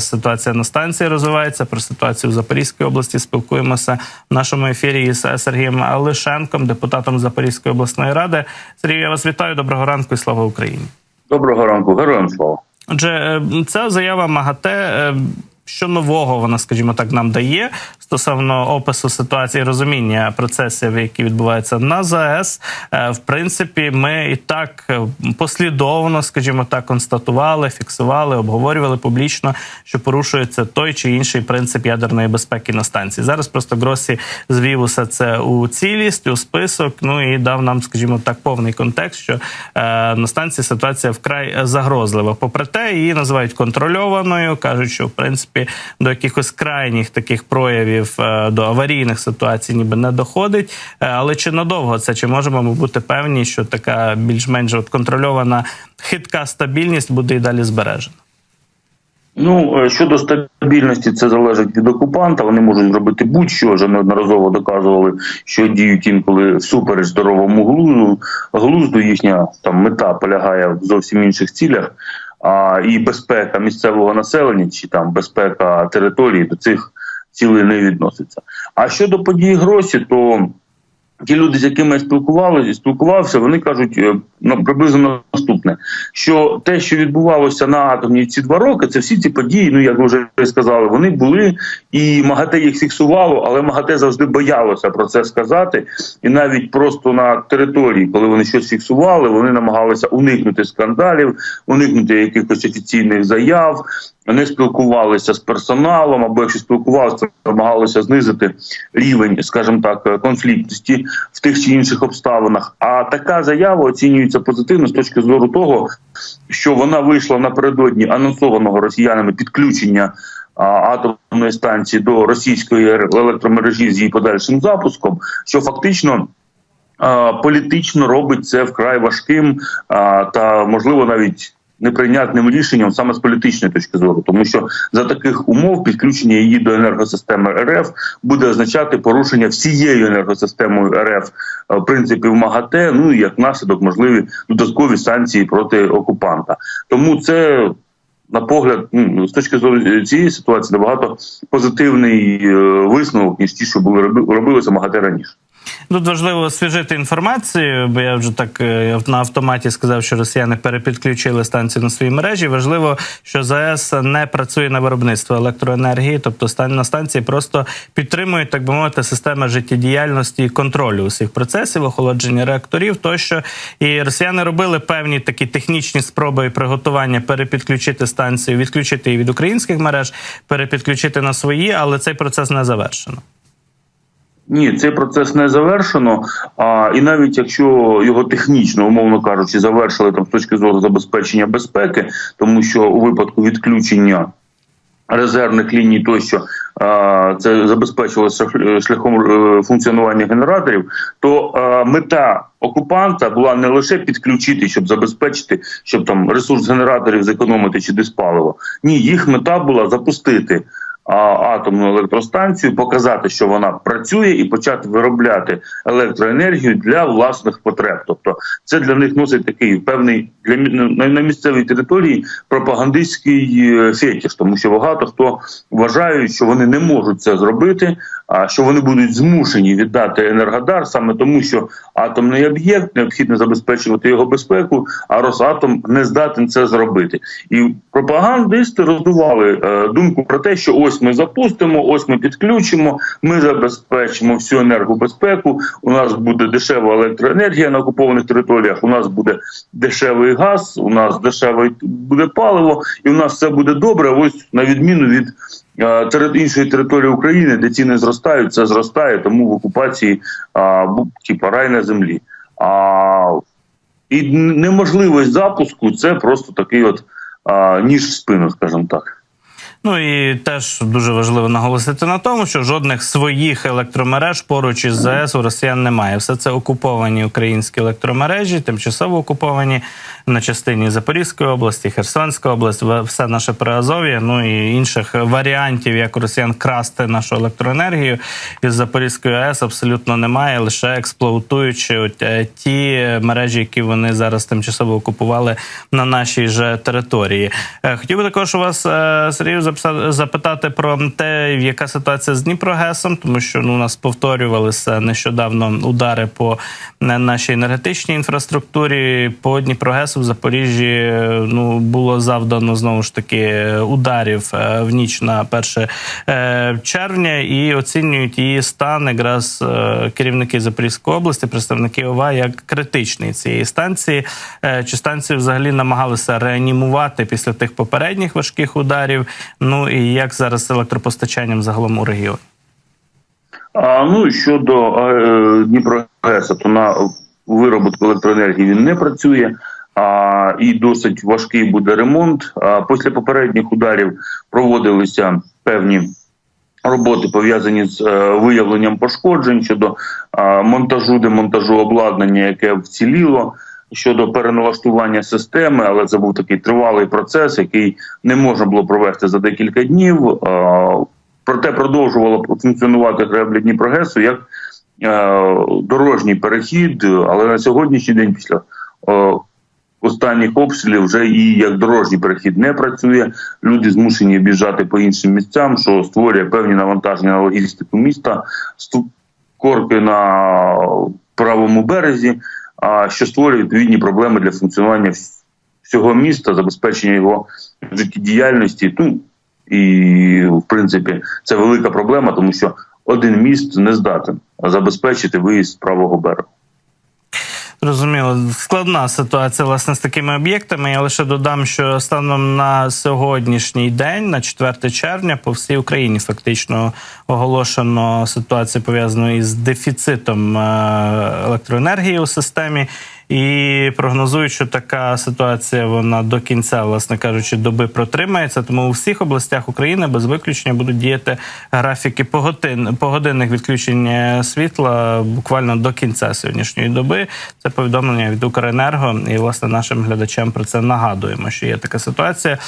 Ситуація на станції розвивається про ситуацію в Запорізькій області. Спілкуємося в нашому ефірі із Сергієм Лишенком, депутатом Запорізької обласної ради. Сергій, я вас вітаю. Доброго ранку і слава Україні. Доброго ранку, героям слава. Отже, е, ця заява МАГАТЕ. е, Що нового вона, скажімо так, нам дає стосовно опису ситуації, розуміння процесів, які відбуваються на ЗАЕС. Е, В принципі, ми і так е, послідовно, скажімо так, констатували, фіксували, обговорювали публічно, що порушується той чи інший принцип ядерної безпеки на станції. Зараз просто Гросі звів усе це у цілість, у список. Ну і дав нам, скажімо так, повний контекст, що е, на станції ситуація вкрай загрозлива. Попри те, її називають контрольованою, кажуть, що в принципі до якихось крайніх таких проявів е, до аварійних ситуацій, ніби не доходить. Е, але чи надовго це? Чи можемо ми бути певні, що така більш-менш контрольована хитка стабільність буде і далі збережена? Ну е, щодо стабільності, це залежить від окупанта. Вони можуть зробити будь-що вже неодноразово доказували, що діють інколи всупереч здоровому глузду. Глузду їхня там мета полягає в зовсім інших цілях. А і безпека місцевого населення чи там безпека території до цих цілей не відноситься. А щодо подій гроші, то ті люди, з якими я спілкувався, спілкувався, вони кажуть е, приблизно наступне: що те, що відбувалося на атомні ці два роки, це всі ці події, ну як ви вже сказали, вони були, і МАГАТЕ їх фіксувало, але МАГАТЕ завжди боялося про це сказати. І навіть просто на території, коли вони щось фіксували, вони намагалися уникнути скандалів, уникнути якихось офіційних заяв. Не спілкувалися з персоналом, або якщо спілкувалися, намагалися знизити рівень, скажімо так, конфліктності в тих чи інших обставинах. А така заява оцінюється позитивно з точки зору того, що вона вийшла напередодні анонсованого росіянами підключення атомної станції до російської електромережі з її подальшим запуском, що фактично. Політично робить це вкрай важким та можливо навіть неприйнятним рішенням саме з політичної точки зору, тому що за таких умов підключення її до енергосистеми РФ буде означати порушення всією енергосистемою РФ е, принципів МАГАТЕ. Ну і як наслідок можливі додаткові санкції проти окупанта. Тому це. На погляд, ну, з точки зору цієї ситуації набагато позитивний е, висновок ніж ті, що були роби- робилися МАГАТЕ раніше. Тут важливо освіжити інформацію, бо я вже так е, на автоматі сказав, що росіяни перепідключили станцію на своїй мережі. Важливо, що ЗАЕС не працює на виробництво електроенергії, тобто на станції просто підтримують, так би мовити, системи життєдіяльності і контролю усіх процесів, охолодження реакторів. Тощо і росіяни робили певні такі технічні спроби і приготування перепідключити станцію, відключити її від українських мереж, перепідключити на свої, але цей процес не завершено. Ні, цей процес не завершено. А і навіть якщо його технічно, умовно кажучи, завершили там з точки зору забезпечення безпеки, тому що у випадку відключення резервних ліній, тощо це забезпечилося шляхом е, функціонування генераторів, то мета окупанта була не лише підключити, щоб забезпечити, щоб там ресурс генераторів зекономити чи диспаливо. Ні, їх мета була запустити атомну електростанцію, показати, що вона працює, і почати виробляти електроенергію для власних потреб. Тобто, це для них носить такий певний для на, місцевій території пропагандистський е, фетиш, тому що багато хто вважає, що вони не можуть це зробити, а що вони будуть змушені віддати енергодар саме тому, що атомний об'єкт необхідно забезпечувати його безпеку, а Росатом не здатен це зробити. І пропагандисти роздували е, думку про те, що ось ми запустимо, ось ми підключимо, ми забезпечимо всю енергобезпеку. У нас буде дешева електроенергія на окупованих територіях. У нас буде дешевий газ, у нас дешеве буде паливо, і у нас все буде добре. Ось на відміну від іншої території України, де ціни зростають, це зростає, тому в окупації а, типа рай на землі. А і неможливість запуску це просто такий от а, ніж в спину, скажімо так. Ну і теж дуже важливо наголосити на тому, що жодних своїх електромереж поруч із ЗАЕС у росіян немає. Все це окуповані українські електромережі, тимчасово окуповані на частині Запорізької області, Херсонська область, все наше Приазов'я, ну і інших варіантів, як росіян красти нашу електроенергію із Запорізької АЕС абсолютно немає, лише експлуатуючи е, ті мережі, які вони зараз тимчасово окупували на нашій же території. Е, Хотів би також у вас, е, Сергію, запитати про те, яка ситуація з Дніпрогесом, тому що ну у нас повторювалися нещодавно удари по нашій енергетичній інфраструктурі. По Дніпрогесу в Запоріжжі ну було завдано знову ж таки ударів е, в ніч на 1 е, червня, і оцінюють її стан якраз е, керівники Запорізької області, представники ОВА як критичний цієї станції. Чи станцію взагалі намагалися реанімувати після тих попередніх важких ударів? Ну і як зараз з електропостачанням загалом у регіоні? А ну щодо е, Дніпрогеса, то на виробітку електроенергії він не працює. А, і досить важкий буде ремонт. А після попередніх ударів проводилися певні роботи пов'язані з е, виявленням пошкоджень щодо е, монтажу, демонтажу обладнання, яке вціліло. Щодо переналаштування системи, але це був такий тривалий процес, який не можна було провести за декілька днів. Е, Проте продовжувало функціонувати греблі Дніпрогесу як е, дорожній перехід, але на сьогоднішній день, після е, останніх обстрілів, вже і як дорожній перехід не працює. Люди змушені біжати по іншим місцям, що створює певні навантаження на логістику міста, корки на правому березі, що створює відповідні проблеми для функціонування всього міста, забезпечення його життєдіяльності. Ну і в принципі це велика проблема, тому що один міст не здатен забезпечити виїзд з правого берега. Зрозуміло, складна ситуація власне з такими об'єктами. Я лише додам, що станом на сьогоднішній день, на 4 червня, по всій Україні фактично оголошено ситуацію пов'язану із дефіцитом е, електроенергії у системі. І прогнозують, що така ситуація вона до кінця, власне кажучи, доби протримається. Тому у всіх областях України без виключення будуть діяти графіки погодин, погодинних відключень е, світла буквально до кінця сьогоднішньої доби. Це повідомлення від Укренерго. І власне нашим глядачам про це нагадуємо, що є така ситуація.